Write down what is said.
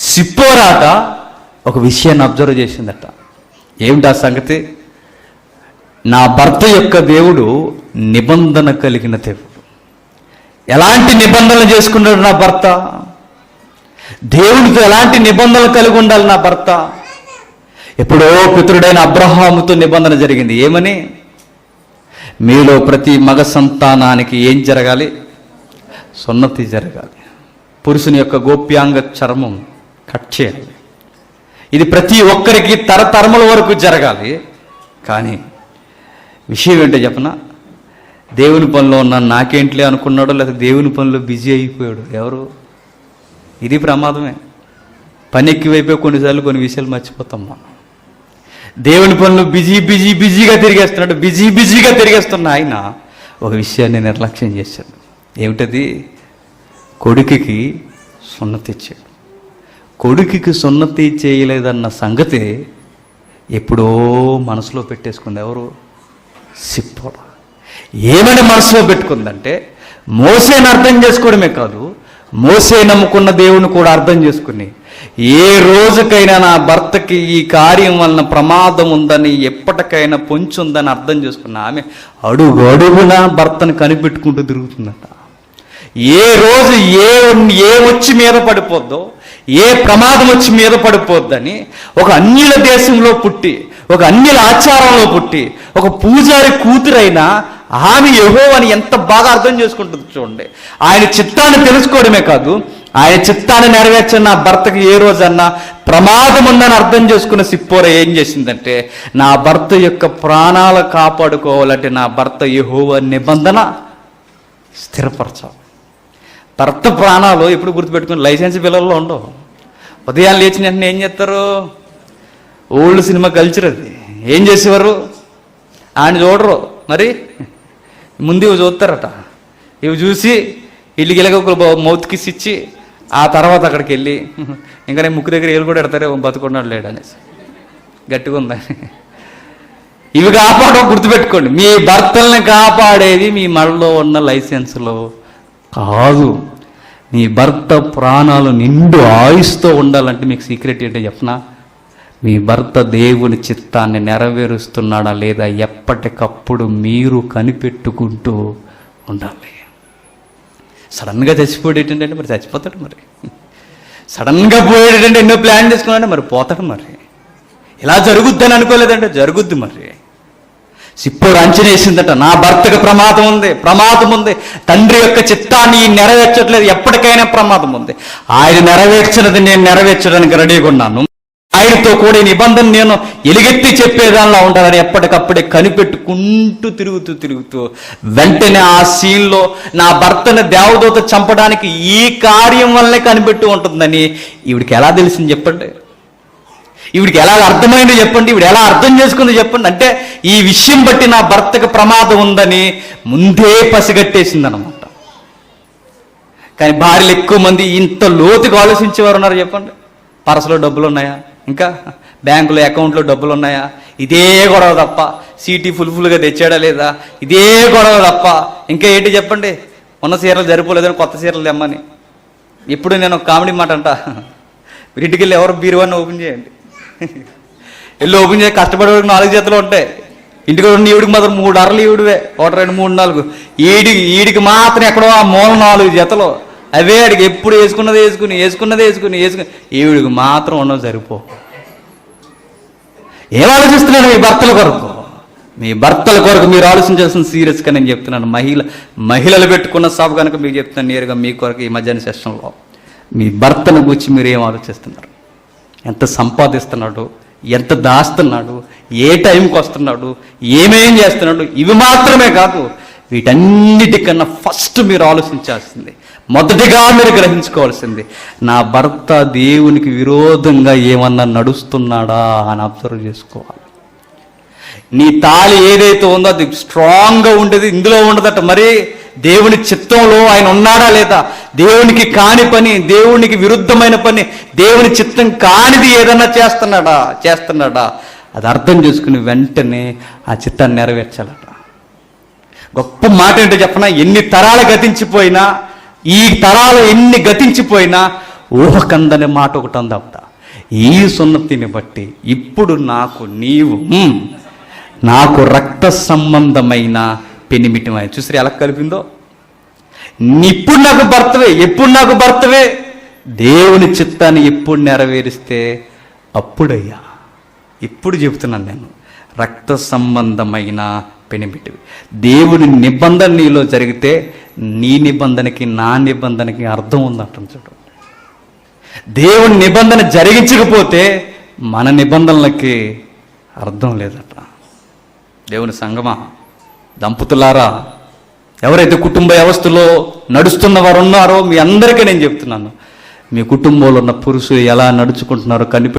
సిప్పోరాట ఒక విషయాన్ని అబ్జర్వ్ చేసిందట. ఏమిటా సంగతి? నా భర్త యొక్క దేవుడు నిబంధన కలిగిన దేవుడు. ఎలాంటి నిబంధనలు చేసుకున్నాడు నా భర్త? దేవుడితో ఎలాంటి నిబంధనలు కలిగి ఉండాలి నా భర్త? ఎప్పుడో పితృడైన అబ్రహాముతో నిబంధన జరిగింది. ఏమని? మీలో ప్రతి మగ సంతానానికి ఏం జరగాలి? సున్నతి జరగాలి. పురుషుని యొక్క గోప్యాంగ చర్మం కట్ చేయాలి. ఇది ప్రతి ఒక్కరికి తరతరముల వరకు జరగాలి. కానీ విషయం ఏంటో చెప్పనా? దేవుని పనిలో ఉన్న నాకేంట్లే అనుకున్నాడో లేదా దేవుని పనిలో బిజీ అయిపోయాడు? ఎవరు? ఇది ప్రమాదమే. పని ఎక్కువైపోయి కొన్నిసార్లు కొన్ని విషయాలు మర్చిపోతాం మనం. దేవుని పనులు బిజీ బిజీ బిజీగా తిరిగేస్తున్నాడు. బిజీ బిజీగా తిరిగేస్తున్న ఆయన ఒక విషయాన్ని నిర్లక్ష్యం చేశాడు. ఏమిటది? కొడుకుకి సున్నతి ఇచ్చాడు కొడుకుకి సున్నతి చేయలేదన్న సంగతి ఎప్పుడో మనసులో పెట్టేసుకుంది ఎవరు? సిప్పోడ ఏమని మనసులో పెట్టుకుందంటే మోసేని అర్థం చేసుకోవడమే కాదు మోసే నమ్ముకున్న దేవుని కూడా అర్థం చేసుకుని ఏ రోజుకైనా నా భర్తకి ఈ కార్యం వలన ప్రమాదం ఉందని ఎప్పటికైనా పొంచుందని అర్థం చేసుకున్న ఆమె అడుగు అడుగున భర్తను కనిపెట్టుకుంటూ తిరుగుతుందట. ఏ రోజు ఏ ఏ వచ్చి మీద పడిపోద్దో ఏ ప్రమాదం వచ్చి మీద పడిపోద్దని ఒక అన్యుల దేశంలో పుట్టి ఒక అన్యుల ఆచారంలో పుట్టి ఒక పూజారి కూతురైనా ఆమె యహో అని ఎంత బాగా అర్థం చేసుకుంటుంది చూడండి. ఆయన చిత్తాన్ని తెలుసుకోవడమే కాదు ఆయన చిత్తాన్ని నెరవేర్చిన నా భర్తకి ఏ రోజన్నా ప్రమాదం ఉందని అర్థం చేసుకున్న సిప్పోర ఏం చేసిందంటే నా భర్త యొక్క ప్రాణాలు కాపాడుకోవాలంటే నా భర్త యహోవ నిబంధన స్థిరపరచాలి. భర్త ప్రాణాలు ఎప్పుడు గుర్తుపెట్టుకుని లైసెన్స్ పిల్లల్లో ఉండవు. ఉదయం లేచిన వెంటనే ఏం చేస్తారు? ఓల్డ్ సినిమా కల్చర్ అది. ఏం చేసేవారు? ఆయన చూడరు. మరి? ముందు ఇవి చూస్తారట. ఇవి చూసి ఇల్లు గిలగ ఒక మౌత్ కిస్ ఇచ్చి ఆ తర్వాత అక్కడికి వెళ్ళి ఇంకా నేను ముక్కు దగ్గర ఏళ్ళు కూడా ఎడతారే బతుకున్నాడు లేడు అనేసి. గట్టిగా ఉందని ఇవి కాపాడడం గుర్తుపెట్టుకోండి. మీ భర్తల్ని కాపాడేది మీ మళ్ళలో ఉన్న లైసెన్స్లో కాదు. మీ భర్త ప్రాణాలు నిండు ఆయుస్తో ఉండాలంటే మీకు సీక్రెట్ ఏంటో చెప్పనా? మీ భర్త దేవుని చిత్తాన్ని నెరవేరుస్తున్నాడా లేదా ఎప్పటికప్పుడు మీరు కనిపెట్టుకుంటూ ఉండాలి. సడన్గా చచ్చిపోయేటంటే మరి చచ్చిపోతాడు మరి. సడన్గా పోయేటంటే ఎన్నో ప్లాన్ చేసుకున్నాడు మరి పోతాడు మరి. ఇలా జరుగుద్దని అనుకోలేదంటే జరుగుద్ది మరి. సిప్పోరు అంచనేసిందట నా భర్తకు ప్రమాదం ఉంది ప్రమాదం ఉంది. తండ్రి యొక్క చిత్తాన్ని నెరవేర్చట్లేదు ఎప్పటికైనా ప్రమాదం ఉంది. ఆయన నెరవేర్చినది నేను నెరవేర్చడానికి రెడీగా ఉన్నాను. ఆయనతో కూడా నిబంధన నేను ఎలుగెత్తి చెప్పేదానిలా ఉంటానని ఎప్పటికప్పుడే కనిపెట్టుకుంటూ తిరుగుతూ తిరుగుతూ వెంటనే ఆ సీన్లో నా భర్తని దేవదూత చంపడానికి ఈ కార్యం వల్లే కనిపెట్టు ఉంటుందని ఈవిడికి ఎలా తెలిసింది చెప్పండి? ఈవిడికి ఎలా అర్థమైందో చెప్పండి ఈవిడ ఎలా అర్థం చేసుకుందో చెప్పండి. అంటే ఈ విషయం బట్టి నా భర్తకు ప్రమాదం ఉందని ముందే పసిగట్టేసింది అనమాట కానీ భార్యలు ఎక్కువ మంది ఇంత లోతుగా ఆలోచించేవారు ఉన్నారు చెప్పండి. పరసలో డబ్బులు ఉన్నాయా? ఇంకా బ్యాంకులో అకౌంట్లో డబ్బులు ఉన్నాయా? ఇదే గొడవ తప్ప. సీటీ ఫుల్ ఫుల్గా తెచ్చాడా లేదా? ఇదే గొడవ తప్ప. ఇంకా ఏంటి చెప్పండి? ఉన్న సీరలు సరిపోలేదని కొత్త సీరలు తెమ్మని. ఇప్పుడు నేను ఒక కామెడీ మాట అంట వీటికి వెళ్ళి ఎవరు బీరువాన్ని ఓపెన్ చేయండి. వెళ్ళి ఓపెన్ చేసి కష్టపడే నాలుగు జతలు ఉంటాయి. ఇంటికి ఉన్న ఈవిడికి మాత్రం మూడు అరలు ఈవిడివే. ఒకటి రెండు మూడు నాలుగు. ఈడి ఈడికి మాత్రం ఎక్కడో ఆ మూల నాలుగు జతలు. అవే ఆడికి ఎప్పుడు వేసుకున్నది వేసుకుని వేసుకున్నది వేసుకుని వేసుకుని. ఈవిడికి మాత్రం ఉండవు సరిపో. ఏం ఆలోచిస్తున్నాను మీ భర్తల కొరకు? మీ భర్తల కొరకు మీరు ఆలోచించాల్సిన సీరియస్గా నేను చెప్తున్నాను. మహిళ మహిళలు పెట్టుకున్న సభ కనుక మీకు చెప్తున్నాను నేరుగా మీ కొరకు ఈ మధ్యాహ్న సెషన్లో. మీ భర్తను గురించి మీరు ఏం ఆలోచిస్తున్నారు? ఎంత సంపాదిస్తున్నాడు ఎంత దాస్తున్నాడు ఏ టైంకి వస్తున్నాడు ఏమేం చేస్తున్నాడు ఇవి మాత్రమే కాదు వీటన్నిటికన్నా ఫస్ట్ మీరు ఆలోచించాల్సింది. మొదటిగా మీరు గ్రహించుకోవాల్సింది నా భర్త దేవునికి విరోధంగా ఏమన్నా నడుస్తున్నాడా అని అబ్జర్వ్ చేసుకోవాలి. నీ తాళి ఏదైతే ఉందో అది స్ట్రాంగ్గా ఉండేది ఇందులో ఉండదట మరి దేవుని చిత్తంలో ఆయన ఉన్నాడా లేదా? దేవునికి కాని పని దేవునికి విరుద్ధమైన పని దేవుని చిత్తం కానిది ఏదన్నా చేస్తున్నాడా? చేస్తున్నాడా? అది అర్థం చేసుకుని వెంటనే ఆ చిత్తాన్ని నెరవేర్చాలట. గొప్ప మాట ఏంటో చెప్పనా? ఎన్ని తరాలు గతించిపోయినా ఈ తరాలు ఎన్ని గతించిపోయినా ఊహకందని మాట ఒకటి అందవుతా ఈ సున్నతిని బట్టి ఇప్పుడు నాకు నీవు నాకు రక్త సంబంధమైన పెనిమిటమై చూసారు ఎలా కలిపిందో? ఇప్పుడు నాకు భర్తవే ఎప్పుడు నాకు భర్తవే దేవుని చిత్తాన్ని ఎప్పుడు నెరవేరిస్తే అప్పుడయ్యా. ఇప్పుడు చెబుతున్నాను నేను రక్త సంబంధమైన పెనిమిటివి దేవుని నిబంధన నీలో జరిగితే నీ నిబంధనకి నా నిబంధనకి అర్థం ఉందంటుంది చూడండి దేవుని నిబంధన జరిగించకపోతే మన నిబంధనలకి అర్థం లేదట. దేవుని సంగమా? దంపతులారా ఎవరైతే కుటుంబ వ్యవస్థలో నడుస్తున్న వారు ఉన్నారో మీ అందరికీ నేను చెప్తున్నాను. మీ కుటుంబంలో ఉన్న పురుషులు ఎలా నడుచుకుంటున్నారో కనిపి